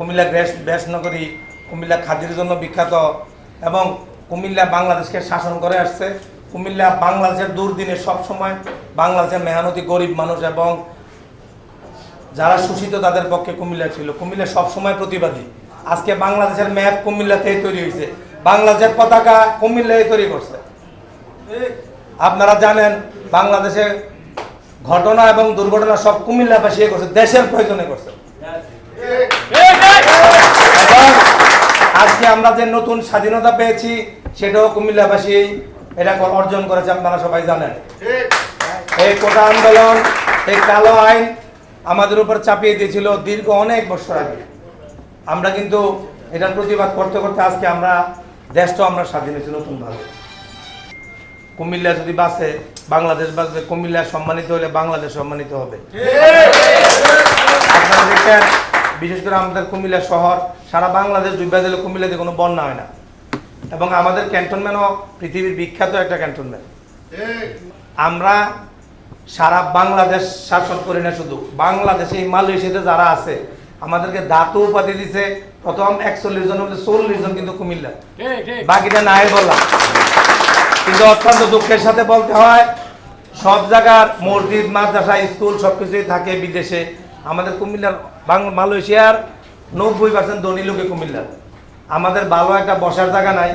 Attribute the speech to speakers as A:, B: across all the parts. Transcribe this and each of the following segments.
A: Comilla gas নগরী কুমিল্লা খাদির জন্য বিখ্যাত এবং কুমিল্লা বাংলাদেশকে শাসন করে আসছে। কুমিল্লা বাংলাদেশের দুর্দিনে সবসময় বাংলাদেশের মেহনতি, গরিব মানুষ এবং যারা শোষিত তাদের পক্ষে কুমিল্লা ছিল। কুমিল্লা সবসময় প্রতিবাদী। আজকে বাংলাদেশের ম্যাপ কুমিল্লাতেই তৈরি হয়েছে। বাংলাদেশের পতাকা কুমিল্লায় তৈরি করছে। আপনারা জানেন, বাংলাদেশে ঘটনা এবং দুর্ঘটনা সব কুমিল্লা কুমিল্লাবাসী করছে, দেশের প্রয়োজনে করছে এবং আজকে আমরা যে নতুন স্বাধীনতা পেয়েছি সেটাও কুমিল্লাবাসী এটা অর্জন করেছে আপনারা সবাই জানেন। এই কোটা আন্দোলন এই কালো আইন আমাদের উপর চাপিয়ে দিয়েছিল দীর্ঘ অনেক বছর আগে। আমরা কিন্তু এটার প্রতিবাদ করতে করতে আজকে আমরা দেশটাও আমরা স্বাধীন হয়েছি নতুনভাবে। কুমিল্লা যদি বাসে বাংলাদেশ বাসে কুমিল্লা সম্মানিত হলে বাংলাদেশ সম্মানিত হবে। আপনারা দেখেন বিশেষ করে আমাদের কুমিল্লা শহর সারা বাংলাদেশ ডুবে দিলে কুমিল্লাতে কোনো বন্যা হয় না। এবং আমাদের ক্যান্টনমেন্টও পৃথিবীর বিখ্যাত একটা ক্যান্টনমেন্ট। আমরা সারা বাংলাদেশ শাসন করি না শুধু, বাংলাদেশে এই মালয়েশিয়াতে যারা আছে, আমাদেরকে ধাতু উপাধি দিছে, প্রথম একচল্লিশ জন হলে চল্লিশ জন কিন্তু কুমিল্লা। বাকিটা নাই বললাম কিন্তু অত্যন্ত দুঃখের সাথে বলতে হয়, সব জায়গার মসজিদ, মাদ্রাসা, স্কুল সব কিছুই থাকে বিদেশে। আমাদের কুমিল্লার বাং মালয়েশিয়ার নব্বই পার্সেন্ট ধনী লোকে কুমিল্লার। আমাদের ভালো একটা বসার জায়গা নাই।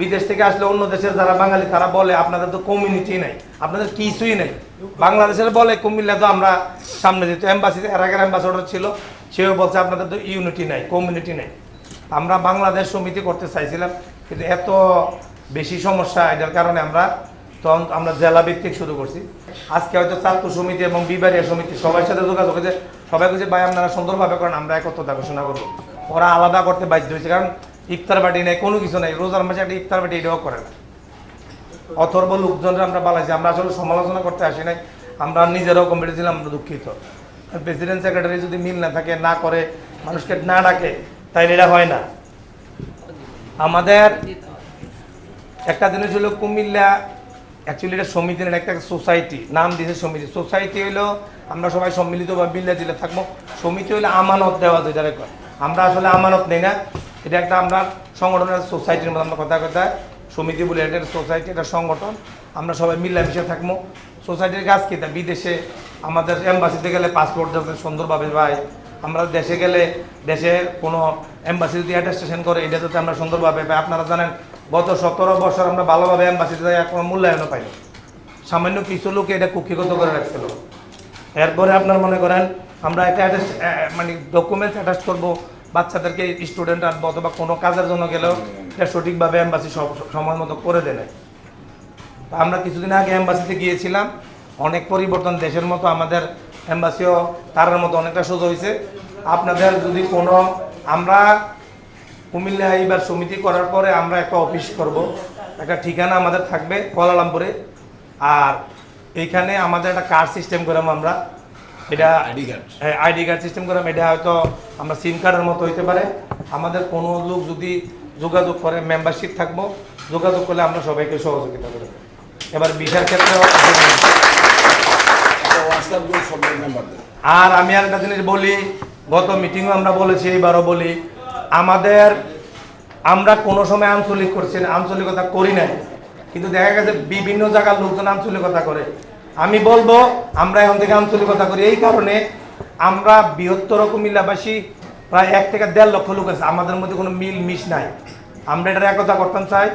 A: বিদেশ থেকে আসলে অন্য দেশের যারা বাঙালি, তারা বলে, আপনাদের তো কমিউনিটি নাই। আপনাদের কিছুই নেই। বাংলাদেশের বলে, কুমিল্লা তো আমরা সামনে যেত এম্বাসিতে এর আগের অ্যাম্বাসেডর ছিল, সেও বলছে, আপনাদের তো ইউনিটি নাই কমিউনিটি নেই। আমরা বাংলাদেশ সমিতি করতে চাইছিলাম, কিন্তু এত বেশি সমস্যা এটার কারণে আমরা তখন আমরা জেলা ভিত্তিক শুরু করছি। আজকে হয়তো ছাত্র সমিতি এবং বিবারিয়া সমিতি সবার সাথে যোগাযোগ হয়েছে। সবাই বলছে, ভাই, আপনারা সুন্দরভাবে করেন, আমরা একত্রতা ঘোষণা করব। ওরা আলাদা করতে বাধ্য হয়েছে, কারণ ইফতার বাটি নেই, কোনো কিছু নেই। রোজার মাসে একটা ইফতার বাটি এটাও করে না। অথর্ব লোকজনরা আমরা বালাইছি, আমরা আসলে সমালোচনা করতে আসি নাই, আমরা নিজেরাও কমিটি ছিলাম, আমরা দুঃখিত। প্রেসিডেন্ট সেক্রেটারি যদি মিল না থাকে, না করে, মানুষকে না ডাকে, তাইলে এটা হয় না। আমাদের একটা জিনিস হলো কুমিল্লা অ্যাকচুয়ালি এটা সমিতির একটা সোসাইটি নাম দিয়েছে সমিতি। সোসাইটি হলো আমরা সবাই সম্মিলিত বা মিল্লা দিলে থাকব। সমিতি হলো আমানত দেওয়া যায়, যারা আমরা আসলে আমানত নেই না। এটা একটা আমরা সংগঠনের সোসাইটির মধ্যে আমরা কথা কথা সমিতি বলে এটা সোসাইটি এটা সংগঠন। আমরা সবাই মিল্লামিশে থাকব। সোসাইটির কাজ কি? তা বিদেশে আমাদের এম্বাসিতে গেলে পাসপোর্ট যাতে সুন্দরভাবে পাই আমরা দেশে গেলে দেশের কোনো এম্বাসি যদি অ্যাটেস্টেশন করে এটা যাতে আমরা সুন্দরভাবে পাই আপনারা জানেন গত সতেরো বছর আমরা ভালোভাবে যাই কোনো মূল্যায়নও পাইনি সামান্য কিছু লোক এটা কুক্ষিগত করে রাখছিল। এরপরে আপনার মনে করেন, আমরা অ্যাটাচ মানে ডকুমেন্টস অ্যাটাচ করব, বাচ্চাদেরকে স্টুডেন্ট আনব, অথবা কোনো কাজের জন্য গেলেও এটা সঠিকভাবে অ্যাম্বাসি সময় মতো করে দেয় তা আমরা কিছুদিন আগে অ্যাম্বাসিতে গিয়েছিলাম, অনেক পরিবর্তন দেশের মতো আমাদের অ্যাম্বাসিও তার মতো অনেকটা সোজা হয়েছে আপনাদের যদি কোনো, আমরা কুমিল্লা এইবার সমিতি করার পরে আমরা একটা অফিস করব। একটা ঠিকানা আমাদের থাকবে কোয়ালালামপুরে আর এইখানে আমাদের একটা কার্ড সিস্টেম করলাম আমরা। এটা
B: আইডি কার্ড।
A: হ্যাঁ আইডি কার্ড সিস্টেম করলাম এটা হয়তো আমরা সিম কার্ডের মতো হইতে পারে। আমাদের কোনো লোক যদি যোগাযোগ করে মেম্বারশিপ থাকব যোগাযোগ করলে আমরা সবাইকে সহযোগিতা করব। এবার বিশার
B: ক্ষেত্রে
A: আর আমি আর একটা জিনিস বলি গত মিটিংও আমরা বলেছি এবারও বলি আমাদের আমরা কোনো সময় আঞ্চলিক করছি না আঞ্চলিকতা করি নাই। কিন্তু দেখা গেছে বিভিন্ন জায়গার লোকজন আঞ্চলিকতা করে। আমি বলব আমরা এখন থেকে আঞ্চলিকতা করি। এই কারণে আমরা বৃহত্তর কুমিল্লাবাসী প্রায় এক থেকে দেড় লক্ষ লোক আছে। আমাদের মধ্যে কোনো মিল মিশ নাই। আমরা এটার একতা করতাম চাই।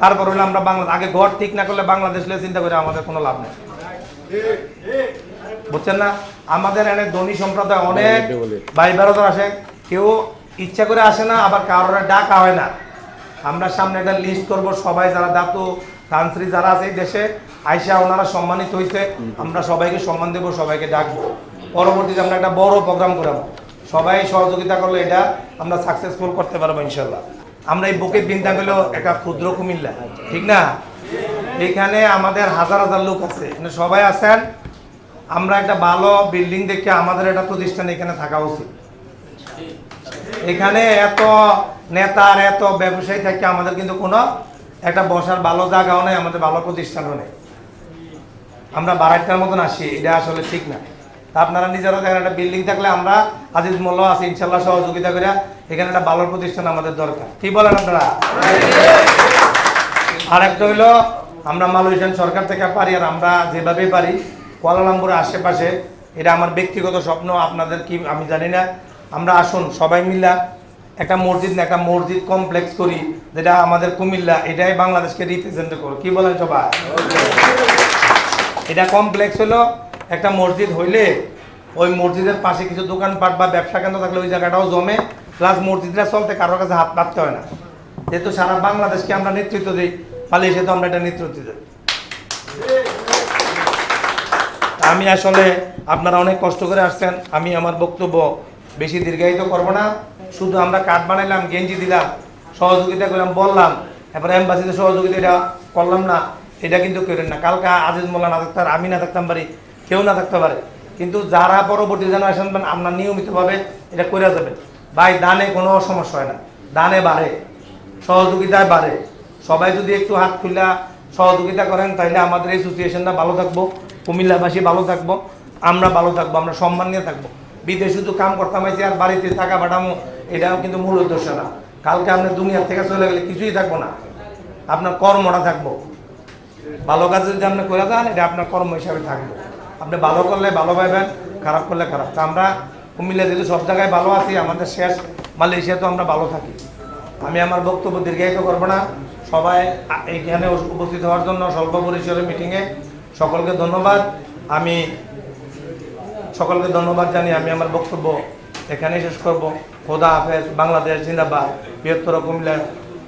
A: তারপর হলে আমরা বাংলা আগে ঘর ঠিক না করলে বাংলাদেশ নিয়ে চিন্তা করে আমাদের কোনো লাভ নেই। বুঝছেন না? আমাদের এনে ধনী সম্প্রদায় অনেক ভাই বেড়াদার আসে। কেউ ইচ্ছা করে আসে না, আবার কারোর ডাকা হয় না। আমরা সামনে একটা লিস্ট করব, সবাই যারা দাতু কান্ট্রি যারা আছে দেশে, আইসা ওনারা সম্মানিত হয়েছে আমরা সবাইকে সম্মান দেবো, সবাইকে ডাকবো। পরবর্তীতে আমরা একটা বড় প্রোগ্রাম করাবো। সবাই সহযোগিতা করলে এটা আমরা সাকসেসফুল করতে পারব ইনশাল্লাহ। আমরা এই বুকে বিনটা গেল একটা ক্ষুদ্র কুমিল্লা, ঠিক না? এখানে আমাদের হাজার হাজার লোক আছে। এখানে সবাই আছেন। আমরা একটা ভালো বিল্ডিং দেখে আমাদের একটা প্রতিষ্ঠান এখানে থাকা উচিত। এখানে এত নেতার, এত ব্যবসায়ী থাকে আমাদের কিন্তু কোনো একটা বসার ভালো জায়গাও নেই, আমাদের ভালো প্রতিষ্ঠানও নেই। আমরা বারাইটার মতন আসি এটা আসলে ঠিক না। তা আপনারা নিজেরা দেখেন, একটা বিল্ডিং থাকলে আমরা আজিজ মোল্লা আছে, ইনশাল্লাহ সহযোগিতা করে এখানে একটা ভালো প্রতিষ্ঠান আমাদের দরকার। কি বলেন আপনারা? আর একটা হইল, আমরা মালয়েশিয়ান সরকার থেকে পারি আর আমরা যেভাবে পারি, কুয়ালালামপুরের আশেপাশে, এটা আমার ব্যক্তিগত স্বপ্ন, আপনাদের কি, আমি জানি না। আমরা আসুন, সবাই মিল্লা একটা মসজিদ না, একটা মসজিদ কমপ্লেক্স করি, যেটা আমাদের কুমিল্লা, এটাই বাংলাদেশকে রিপ্রেজেন্ট করো কি বলেন সবাই? এটা কমপ্লেক্স হলো, একটা মসজিদ হইলে ওই মসজিদের পাশে কিছু দোকানপাট বা ব্যবসা কেন্দ্র থাকলে ওই জায়গাটাও জমে প্লাস মসজিদটা চলতে কারোর কাছে হাত পাততে হয় না। যেহেতু সারা বাংলাদেশকে আমরা নেতৃত্ব দিই মালয়েশিয়া তো আমরা এটা নেতৃত্ব দিই। আমি আসলে আপনারা অনেক কষ্ট করে আসছেন, আমি আমার বক্তব্য বেশি দীর্ঘায়িত করব না। শুধু আমরা কার্ড বানাইলাম, গেঞ্জি দিলাম, সহযোগিতা করলাম, বললাম এবার এম্বাসিতে সহযোগিতা এটা করলাম না, এটা কিন্তু করেন না। কালকে আজিজ মোল্লা না থাকতে আমি না থাকতাম পারি, কেউ না থাকতে পারে। কিন্তু যারা পরবর্তী জেনারেশন আপনার নিয়মিতভাবে এটা করে যাবেন। ভাই, দানে কোনো সমস্যা হয় না। দানে বাড়ে, সহযোগিতায় বাড়ে। সবাই যদি একটু হাত খুলা সহযোগিতা করেন তাহলে আমাদের এই সিচুয়েশনটা ভালো থাকব, কুমিল্লাবাসী ভালো থাকব, আমরা ভালো থাকব, আমরা সম্মান নিয়ে থাকব। বিদেশে শুধু কাম করতাম হয়েছে আর বাড়িতে থাকা পাঠামো এটাও কিন্তু মূল উদ্দেশ্য না। কালকে আপনি দুনিয়ার থেকে চলে গেলে কিছুই থাকব না। আপনার কর্মটা থাকব। ভালো কাজ যদি আপনি করে যান, এটা আপনার কর্ম হিসাবে থাকবে। আপনি ভালো করলে ভালো পাইবেন, খারাপ করলে খারাপ। তা আমরা কুমিল্লা যেহেতু সব জায়গায় ভালো আছি, আমাদের শেষ মালয়েশিয়া তো আমরা ভালো থাকি। আমি আমার বক্তব্য দীর্ঘায়িত করব না। সবাই এইখানে উপস্থিত হওয়ার জন্য স্বল্প পরিসরের মিটিংয়ে সকলকে ধন্যবাদ। আমি সকলকে ধন্যবাদ জানিয়ে আমি আমার বক্তব্য এখানে শেষ করব। খোদা হাফেজ, বাংলাদেশ জিন্দাবাদ। বৃহত্তর কুমিল্লা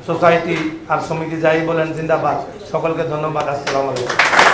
A: সোসাইটি আর সমিতি যাই বলেন, জিন্দাবাদ। সকলকে ধন্যবাদ। আসসালামু আলাইকুম।